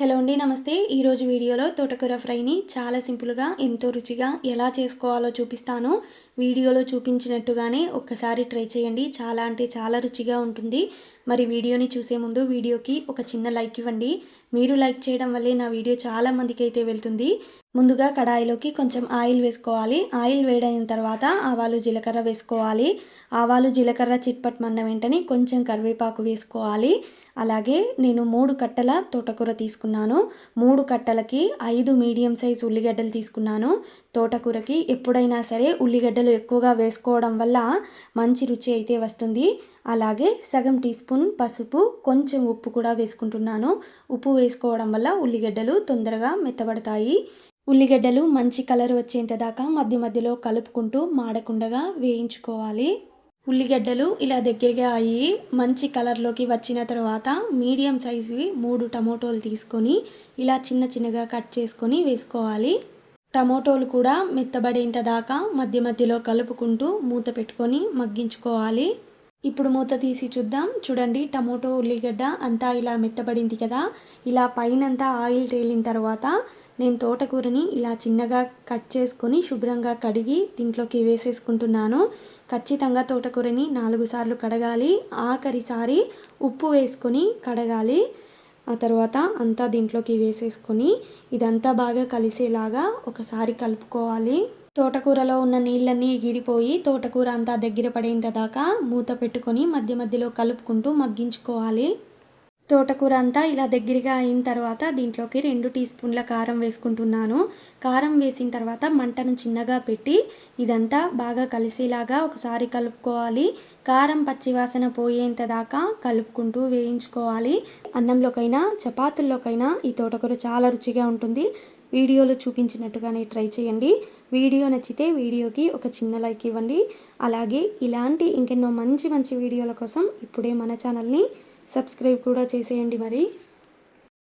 Hello అండి నమస్తే. ఈరోజు వీడియోలో తోటకూర ఫ్రైని చాలా సింపుల్గా ఎంతో రుచిగా ఎలా చేసుకోవాలో చూపిస్తాను. వీడియోలో చూపించినట్టుగానే ఒక్కసారి ట్రై చేయండి. చాలా అంటే చాలా రుచిగా ఉంటుంది. మరి వీడియోని చూసే ముందు వీడియోకి ఒక చిన్న లైక్ ఇవ్వండి. మీరు లైక్ చేయడం వల్లే నా వీడియో చాలా మందికి అయితే వెళ్తుంది. ముందుగా కడాయిలోకి కొంచెం ఆయిల్ వేసుకోవాలి. ఆయిల్ వేడైన తర్వాత ఆవాలు జీలకర్ర వేసుకోవాలి. ఆవాలు జీలకర్ర చిట్పట్మన్న వెంటనే కొంచెం కరివేపాకు వేసుకోవాలి. అలాగే నేను మూడు కట్టల తోటకూర తీసుకున్నాను. మూడు కట్టలకి ఐదు మీడియం సైజ్ ఉల్లిగడ్డలు తీసుకున్నాను. తోటకూరకి ఎప్పుడైనా సరే ఉల్లిగడ్డలు ఎక్కువగా వేసుకోవడం వల్ల మంచి రుచి అయితే వస్తుంది. అలాగే సగం టీ స్పూన్ పసుపు కొంచెం ఉప్పు కూడా వేసుకుంటున్నాను. ఉప్పు వేసుకోవడం వల్ల ఉల్లిగడ్డలు తొందరగా మెత్తబడతాయి. ఉల్లిగడ్డలు మంచి కలర్ వచ్చేంత దాకా మధ్య మధ్యలో కలుపుకుంటూ మాడకుండగా వేయించుకోవాలి. ఉల్లిగడ్డలు ఇలా దగ్గరగా అయ్యి మంచి కలర్లోకి వచ్చిన తర్వాత మీడియం సైజువి మూడు టమోటోలు తీసుకొని ఇలా చిన్న చిన్నగా కట్ చేసుకొని వేసుకోవాలి. టమోటోలు కూడా మెత్తబడేంత దాకా మధ్య మధ్యలో కలుపుకుంటూ మూత పెట్టుకొని మగ్గించుకోవాలి. ఇప్పుడు మూత తీసి చూద్దాం. చూడండి టమోటో ఉల్లిగడ్డ అంతా ఇలా మెత్తబడింది కదా. ఇలా పైనంతా ఆయిల్ తేలిన తర్వాత నేను తోటకూరని ఇలా చిన్నగా కట్ చేసుకొని శుభ్రంగా కడిగి దీంట్లోకి వేసేసుకుంటున్నాను. ఖచ్చితంగా తోటకూరని నాలుగు సార్లు కడగాలి. ఆఖరిసారి ఉప్పు వేసుకొని కడగాలి. ఆ తర్వాత అంతా దీంట్లోకి వేసేసుకొని ఇదంతా బాగా కలిసేలాగా ఒకసారి కలుపుకోవాలి. తోటకూరలో ఉన్న నీళ్ళన్నీ ఎగిరిపోయి తోటకూర అంతా దగ్గర పడేంత దాకా మూత పెట్టుకొని మధ్య మధ్యలో కలుపుకుంటూ మగ్గించుకోవాలి. తోటకూర అంతా ఇలా దగ్గరగా అయిన తర్వాత దీంట్లోకి రెండు టీ స్పూన్ల కారం వేసుకుంటున్నాను. కారం వేసిన తర్వాత మంటను చిన్నగా పెట్టి ఇదంతా బాగా కలిసేలాగా ఒకసారి కలుపుకోవాలి. కారం పచ్చివాసన పోయేంత దాకా కలుపుకుంటూ వేయించుకోవాలి. అన్నంలోకైనా చపాతీల్లోకైనా ఈ తోటకూర చాలా రుచిగా ఉంటుంది. వీడియోలో చూపించినట్టుగానే ట్రై చేయండి. వీడియో నచ్చితే వీడియోకి ఒక చిన్న లైక్ ఇవ్వండి. అలాగే ఇలాంటి ఇంకెన్నో మంచి మంచి వీడియోల కోసం ఇప్పుడే మన ఛానల్ని సబ్స్క్రైబ్ కూడా చేసేయండి మరి.